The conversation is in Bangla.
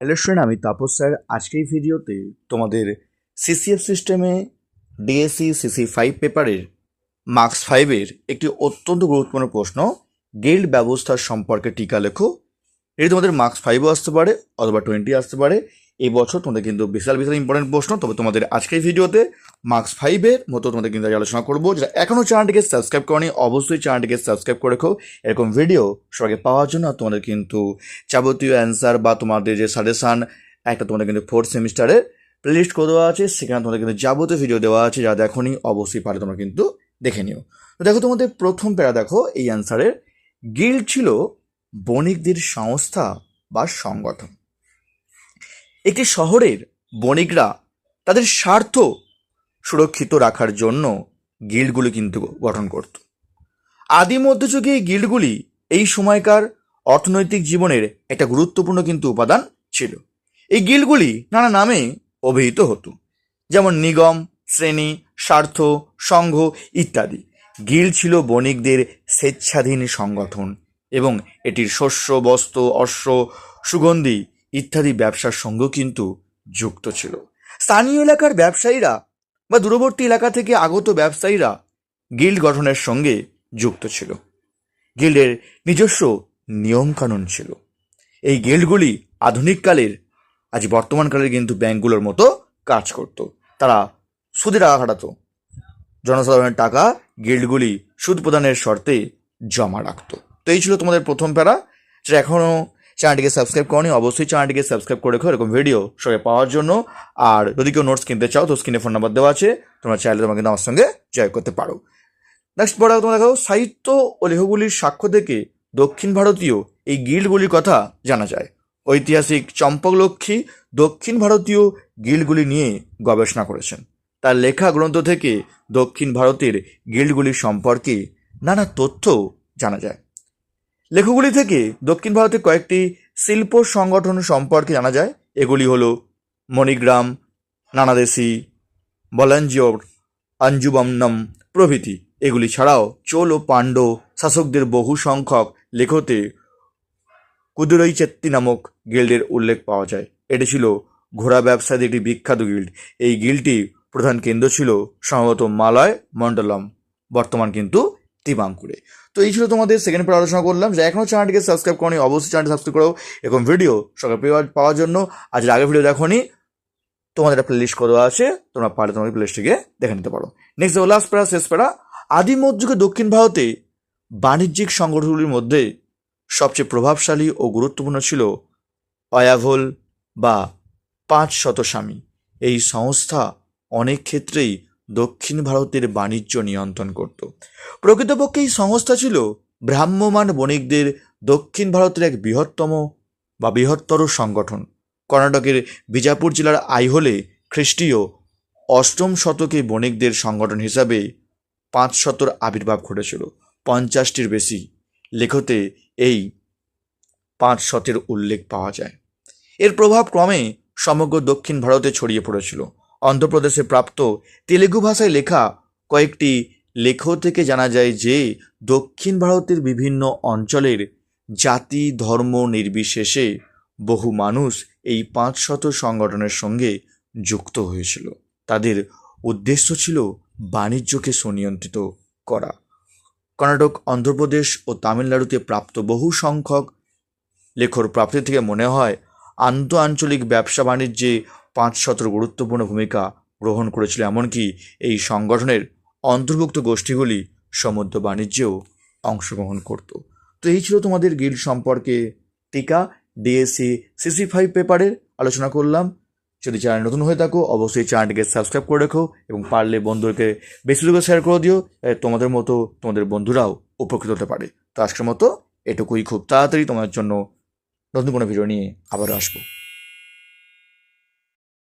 হ্যালো স্টুডেন্ট, আমি তাপস স্যার। আজকের ভিডিওতে তোমাদের সিসিএফ সিস্টেমে ডিএসসি সিসি ফাইভ পেপারের মার্কস ফাইভের একটি অত্যন্ত গুরুত্বপূর্ণ প্রশ্ন গিল্ড ব্যবস্থা সম্পর্কে টিকা লেখো। এটি তোমাদের মার্কস ফাইভও আসতে পারে, অথবা টোয়েন্টি আসতে পারে। এই বছর তোমাদের কিন্তু বিশাল বিশাল ইম্পর্টেন্ট প্রশ্ন। তবে তোমাদের আজকের ভিডিওতে মার্কস ফাইভের মতো তোমাদের কিন্তু আলোচনা করব। যেটা এখনও চ্যানেলটিকে সাবস্ক্রাইব করনি, অবশ্যই চ্যানেলটিকে সাবস্ক্রাইব করে রেখো। এরকম ভিডিও সবাইকে পাওয়ার জন্য তোমাদের কিন্তু যাবতীয় অ্যান্সার বা তোমাদের যে সাজেশান একটা তোমাদের কিন্তু ফোর্থ সেমিস্টারে প্লেলিস্ট করে দেওয়া আছে। সেখানে তোমাদের কিন্তু যাবতীয় ভিডিও দেওয়া আছে। যা দেখোনি, অবশ্যই পারে তোমরা কিন্তু দেখে নিও। তো দেখো তোমাদের প্রথম প্যারা দেখো, এই অ্যান্সারের গিল্ড ছিল বণিকদের সংস্থা বা সংগঠন। একটি শহরের বণিকরা তাদের স্বার্থ সুরক্ষিত রাখার জন্য গিল্ডগুলি কিন্তু গঠন করত। আদি মধ্যযুগে এই গিল্ডগুলি এই সময়কার অর্থনৈতিক জীবনের একটা গুরুত্বপূর্ণ কিন্তু উপাদান ছিল। এই গিল্ডগুলি নানা নামে অভিহিত হতো, যেমন নিগম, শ্রেণি, স্বার্থ, সংঘ ইত্যাদি। গিল্ড ছিল বণিকদের স্বেচ্ছাধীন সংগঠন। এবং এটির শস্য, বস্ত্র অশ্ব সুগন্ধি ইত্যাদি ব্যবসার সঙ্গেও কিন্তু যুক্ত ছিল। স্থানীয় এলাকার ব্যবসায়ীরা বা দূরবর্তী এলাকা থেকে আগত ব্যবসায়ীরা গিল্ড গঠনের সঙ্গে যুক্ত ছিল। গিল্ডের নিজস্ব নিয়মকানুন ছিল। এই গিল্ডগুলি আধুনিককালের আজ বর্তমানকালের কিন্তু ব্যাংকগুলোর মতো কাজ করত। তারা সুদে টাকা খাটাতো। জনসাধারণের টাকা গিল্ডগুলি সুদ প্রদানের শর্তে জমা রাখতো। তো এই ছিল তোমাদের প্রথম প্যারা। যেটা এখনও চ্যানেলটিকে সাবস্ক্রাইব করনি, অবশ্যই চ্যানেলটিকে সাবস্ক্রাইব করে রেখো, এরকম ভিডিও সবাই পাওয়ার জন্য। আর যদি কেউ নোটস কিনতে চাও, তো স্ক্রিনে ফোন নাম্বার দেওয়া আছে, তোমরা চাইলে তোমাকে আমার সঙ্গে জয় করতে পারো। নেক্সট পড়া তোমরা দেখো সাহিত্য ও লেখগুলির সাক্ষ্য থেকে দক্ষিণ ভারতীয় এই গিল্ডগুলির কথা জানা যায়। ঐতিহাসিক চম্পকলক্ষ্মী দক্ষিণ ভারতীয় গিল্ডগুলি নিয়ে গবেষণা করেছেন। তার লেখা গ্রন্থ থেকে দক্ষিণ ভারতের গিল্ডগুলি সম্পর্কে নানা তথ্য জানা যায়। লেখগুলি থেকে দক্ষিণ ভারতে কয়েকটি শিল্প সংগঠন সম্পর্কে জানা যায়। এগুলি হলো মণিগ্রাম, নানাদেশি বলাঞ্জিওর আঞ্জুবমনম প্রভৃতি। এগুলি ছাড়াও চোল ও পাণ্ড শাসকদের বহু সংখ্যক লেখতে কুদুরই চেত্তি নামক গিল্ডের উল্লেখ পাওয়া যায়। এটি ছিল ঘোড়া ব্যবসায়ীদের একটি বিখ্যাত গিল্ড। এই গিল্ডটি প্রধান কেন্দ্র ছিল সম্ভবত মালয় মণ্ডলম। বর্তমান কিন্তু তিবাঙ্কুরে তো এই ছিল তোমাদের সেকেন্ড পর আলোচনা করলাম। যে এখনও চ্যানেলটিকে সাবস্ক্রাইব করনি, অবশ্যই চ্যানেলটি সাবস্ক্রাইব করো এরকম ভিডিও সকাল পাওয়ার জন্য। আজ আগের ভিডিও দেখোনি, তোমাদের একটা প্লেলিস্ট করে আছে। তোমরা পারলে তোমাদের প্লেলিস্টটিকে দেখে নিতে পারো। নেক্সট দেখো লাস্ট প্যারা শেষ প্যারা আদি মধ্যযুগে দক্ষিণ ভারতে বাণিজ্যিক সংগঠনগুলির মধ্যে সবচেয়ে প্রভাবশালী ও গুরুত্বপূর্ণ ছিল অয়াভোল বা পাঁচ শতস্বামী এই সংস্থা অনেক ক্ষেত্রেই দক্ষিণ ভারতের বাণিজ্য নিয়ন্ত্রণ করত। প্রকৃতপক্ষে এই সংস্থা ছিল ভ্রাম্যমান বণিকদের দক্ষিণ ভারতের এক বৃহত্তম বা বৃহত্তর সংগঠন। কর্ণাটকের বিজাপুর জেলার আইহোলে খ্রিস্টীয় অষ্টম শতকে বণিকদের সংগঠন হিসাবে পাঁচ শতর আবির্ভাব ঘটেছিল, পঞ্চাশটির বেশি লেখতে এই পাঁচ শতের উল্লেখ পাওয়া যায়। এর প্রভাব ক্রমে সমগ্র দক্ষিণ ভারতে ছড়িয়ে পড়েছিল। অন্ধ্রপ্রদেশে প্রাপ্ত তেলেগু ভাষায় লেখা কয়েকটি লেখ থেকে জানা যায় যে, দক্ষিণ ভারতের বিভিন্ন অঞ্চলের জাতি, ধর্ম নির্বিশেষে বহু মানুষ এই পাঁচ শত সংগঠনের সঙ্গে যুক্ত হয়েছিল। তাদের উদ্দেশ্য ছিল বাণিজ্যকে সুনিয়ন্ত্রিত করা। কর্ণাটক, অন্ধ্রপ্রদেশ ও তামিলনাড়ুতে প্রাপ্ত বহু সংখ্যক লেখর প্রাপ্তি থেকে মনে হয় আন্ত আঞ্চলিক ব্যবসা বাণিজ্যে পাঁচ শতর গুরুত্বপূর্ণ ভূমিকা গ্রহণ করেছিল, এমনকি এই সংগঠনের অন্তর্ভুক্ত গোষ্ঠীগুলি সমুদ্র বাণিজ্যেও অংশগ্রহণ করত। তো এই ছিল তোমাদের গিল্ড সম্পর্কে টিকা। ডিএসসি সিসি ফাইভ পেপারের আলোচনা করলাম। যদি চ্যানেল নতুন হয়ে থাকো, অবশ্যই চ্যানেলটিকে সাবস্ক্রাইব করে রেখো এবং পারলে বন্ধুদেরকে বেশি করে শেয়ার করে দিও তোমাদের মতো তোমাদের বন্ধুরাও উপকৃত হতে পারে। তো আজকের মতো এটুকুই। খুব তাড়াতাড়ি তোমার জন্য নতুন কোনো ভিডিও নিয়ে আবারও আসব।